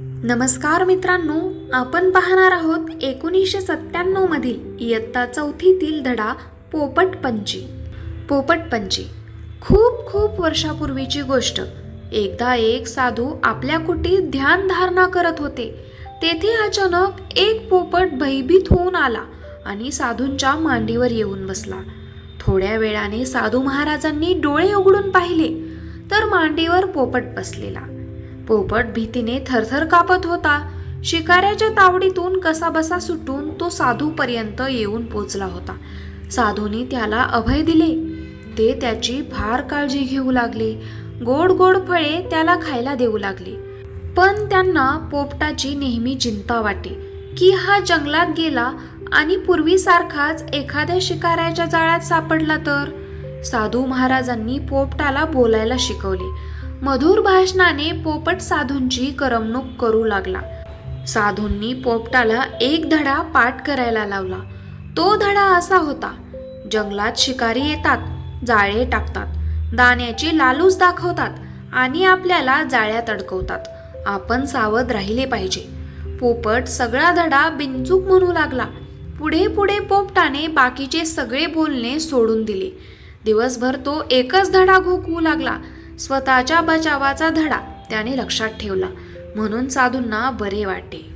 नमस्कार मित्रांनो आपण पाहणार आहोत एकोणीसशे सत्त्याण्णव मधील इयत्ता चौथीतील धडा पोपटपंची. पोपटपंची खूप खूप वर्षापूर्वीची गोष्ट. एकदा एक साधू आपल्या कुटीत ध्यानधारणा करत होते. तेथे अचानक एक पोपट भयभीत होऊन आला आणि साधूंच्या मांडीवर येऊन बसला. थोड्या वेळाने साधू महाराजांनी डोळे उघडून पाहिले तर मांडीवर पोपट बसलेला. पोपट भीतीने थरथर कापत होता. शिकाऱ्याच्या तावडीतून कसाबसा सुटून तो साधूपर्यंत येऊन पोचला होता. साधूने त्याला अभय दिले. ते त्याची फार काळजी घेऊ लागले. गोड गोड फळे त्याला खायला देऊ लागले. पण त्यांना पोपटाची नेहमी चिंता वाटे की हा जंगलात गेला आणि पूर्वीसारखाच एखाद्या शिकाऱ्याच्या जाळ्यात सापडला तर? साधू महाराजांनी पोपटाला बोलायला शिकवले. मधुर भाषणाने पोपट साधूंची करमणूक करू लागला. साधूंनी पोपटाला एक धडा पाठ करायला लावला. तो धडा असा होता जंगलात शिकारी येतात जाळे टाकतात दाण्याची लालूच दाखवतात आणि आपल्याला जाळ्यात अडकवतात आपण सावध राहिले पाहिजे. पोपट सगळा धडा बिनचूक म्हणू लागला. पुढे पुढे पोपटाने बाकीचे सगळे बोलणे सोडून दिले. दिवसभर तो एकच धडा घोकवू लागला. स्वतःच्या बचावाचा धडा त्याने लक्षात ठेवला. म्हणून साधूंना बरे वाटे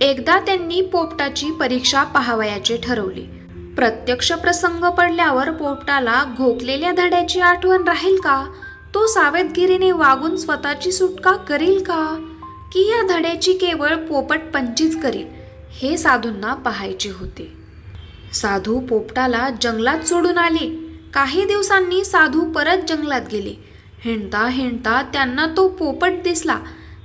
एकदा त्यांनी पोपटाची परीक्षा पाहावयाचे ठरवले. प्रत्यक्ष प्रसंग पडल्यावर पोपटाला घोकलेल्या धड्याची आठवण राहील का? तो सावधगिरीने वागून स्वतःची सुटका करील का? की या धड्याची केवळ पोपट पंचीच करील? हे साधूंना पाहायचे होते. साधू पोपटाला जंगलात सोडून आले. काही दिवसांनी साधू परत जंगलात गेले. हिंडता हिंडता त्यांना तो पोपट दिसला.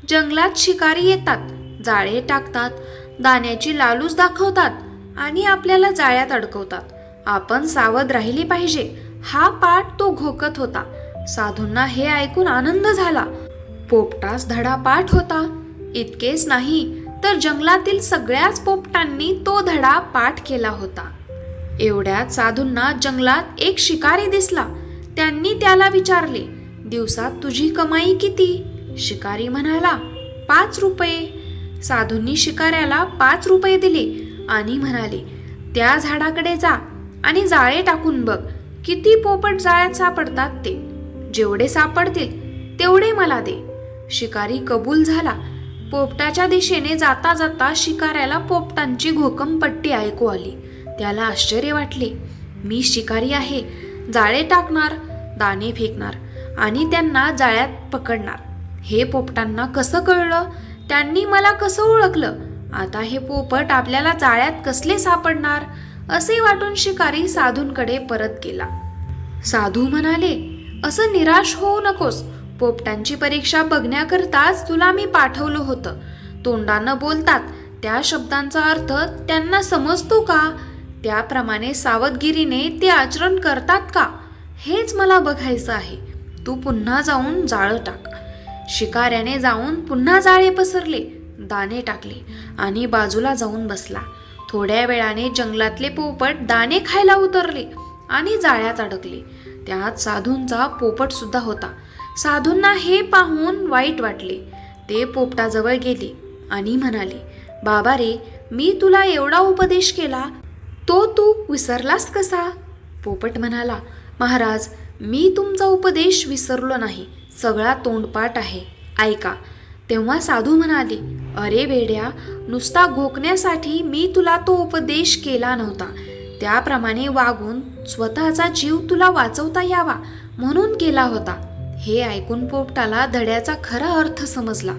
जंगलात शिकारी येतात जाळे टाकतात दाण्याची लालूच दाखवतात आणि आपल्याला जाळ्यात अडकवतात. आपण सावध राहिली पाहिजे. हा पाठ तो घोकत होता. साधूंना हे ऐकून आनंद झाला. पोपटास धडा पाठ होता. इतकेच नाही तर जंगलातील सगळ्याच पोपटांनी तो धडा पाठ केला होता. एवढ्यात साधूंना जंगलात एक शिकारी दिसला. त्यांनी त्याला विचारले दिवसात तुझी कमाई किती? शिकारी म्हणाला पाच रुपये. साधूंनी शिकाऱ्याला पाच रुपये दिले आणि म्हणाले त्या झाडाकडे जा आणि जाळे टाकून बघ किती पोपट जाळ्यात सापडतात ते. जेवढे सापडतील तेवढे मला दे. शिकारी कबूल झाला. पोपटाच्या दिशेने जाता जाता शिकाऱ्याला पोपटांची घोकमपट्टी ऐकू आली. त्याला आश्चर्य वाटले. मी शिकारी आहे. जाळे टाकणार दाणे फेकणार. आणि त्यांना जाळ्यात पकडणार. हे पोपटांना कसं कळलं? त्यांनी मला कसं ओळखलं? आता हे पोपट आपल्याला जाळ्यात कसले सापडणार? असे वाटून शिकारी साधूंकडे परत गेला. साधू म्हणाले असं निराश होऊ नकोस. पोपटांची परीक्षा बघण्याकरताच तुला मी पाठवलं होतं. तोंडानं बोलतात त्या शब्दांचा अर्थ त्यांना समजतो का? त्याप्रमाणे सावधगिरीने ते आचरण करतात का? हेच मला बघायचं आहे. तू पुन्हा जाऊन जाळं टाक. शिकाऱ्याने जाऊन पुन्हा जाळे पसरले दाणे टाकले आणि बाजूला जाऊन बसला. थोड्या वेळाने जंगलातले पोपट दाणे खायला उतरले आणि जाळ्यात अडकले. त्यात साधूंचा पोपट सुद्धा होता. साधूंना हे पाहून वाईट वाटले. ते पोपटाजवळ गेले आणि म्हणाले बाबा रे मी तुला एवढा उपदेश केला तो तू विसरलास कसा? पोपट म्हणाला महाराज मी तुमचा उपदेश विसरलो नाही. सगळा तोंडपाठ आहे. ऐका. तेव्हा साधू म्हणाले अरे वेड्या नुसता गोखण्यासाठी मी तुला तो उपदेश केला नव्हता. त्याप्रमाणे वागून स्वतःचा जीव तुला वाचवता यावा म्हणून केला होता. हे ऐकून पोपटाला धड्याचा खरा अर्थ समजला.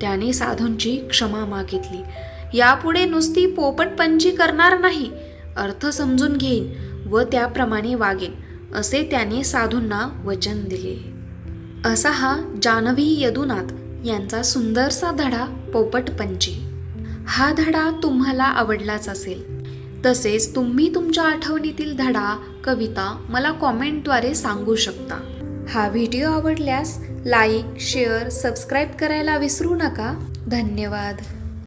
त्याने साधूंची क्षमा मागितली. यापुढे नुसती पोपटपंची करणार नाही. अर्थ समजून घेईन व त्याप्रमाणे वागेन. असे त्याने साधूंना वचन दिले. असा हा जानवी यदुनाथ यांचा सुंदरसा धडा पोपटपंची हा धडा तुम्हाला आवडलाच असेल. तसेच तुम्ही तुमच्या आठवणीतील धडा कविता मला कॉमेंटद्वारे सांगू शकता. हा व्हिडिओ आवडल्यास लाईक शेअर सबस्क्राईब करायला विसरू नका. धन्यवाद.